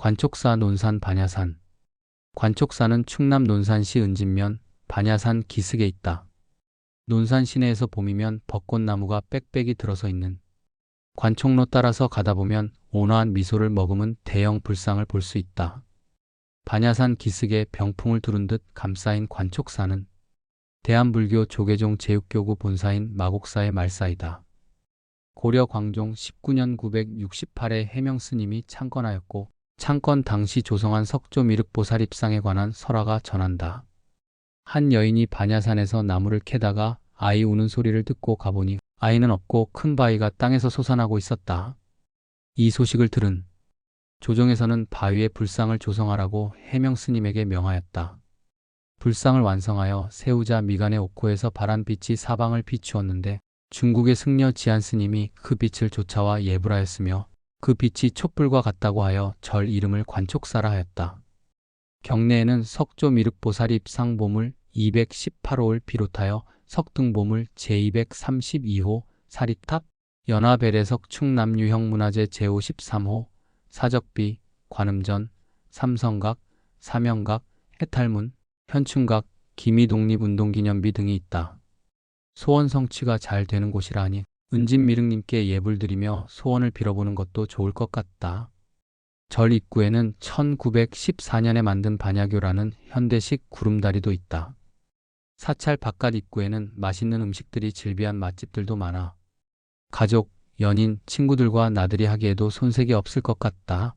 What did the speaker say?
관촉사 논산 반야산. 관촉사는 충남 논산시 은진면 반야산 기슭에 있다. 논산 시내에서 봄이면 벚꽃나무가 빽빽이 들어서 있는 관촉로 따라서 가다 보면 온화한 미소를 머금은 대형 불상을 볼 수 있다. 반야산 기슭에 병풍을 두른 듯 감싸인 관촉사는 대한불교 조계종 제육교구 본사인 마곡사의 말사이다. 고려 광종 19년 968에 해명 스님이 창건하였고 창건 당시 조성한 석조 미륵보살입상에 관한 설화가 전한다. 한 여인이 반야산에서 나무를 캐다가 아이 우는 소리를 듣고 가보니 아이는 없고 큰 바위가 땅에서 솟아나고 있었다. 이 소식을 들은 조정에서는 바위에 불상을 조성하라고 해명 스님에게 명하였다. 불상을 완성하여 세우자 미간의 옥호에서 바란 빛이 사방을 비추었는데 중국의 승려 지안 스님이 그 빛을 쫓아와 예불하였으며 그 빛이 촛불과 같다고 하여 절 이름을 관촉사라 하였다. 경내에는 석조 미륵보살 입 상 보물 218호를 비롯하여 석등보물 제232호 사리탑 연화배례석 충남유형 문화재 제53호 사적비 관음전 삼성각 사명각 해탈문 현충각 기미독립운동기념비 등이 있다. 소원 성취가 잘 되는 곳이라 하니 은진미륵님께 예불 드리며 소원을 빌어보는 것도 좋을 것 같다. 절 입구에는 1914년에 만든 반야교라는 현대식 구름다리도 있다. 사찰 바깥 입구에는 맛있는 음식들이 즐비한 맛집들도 많아 가족, 연인, 친구들과 나들이 하기에도 손색이 없을 것 같다.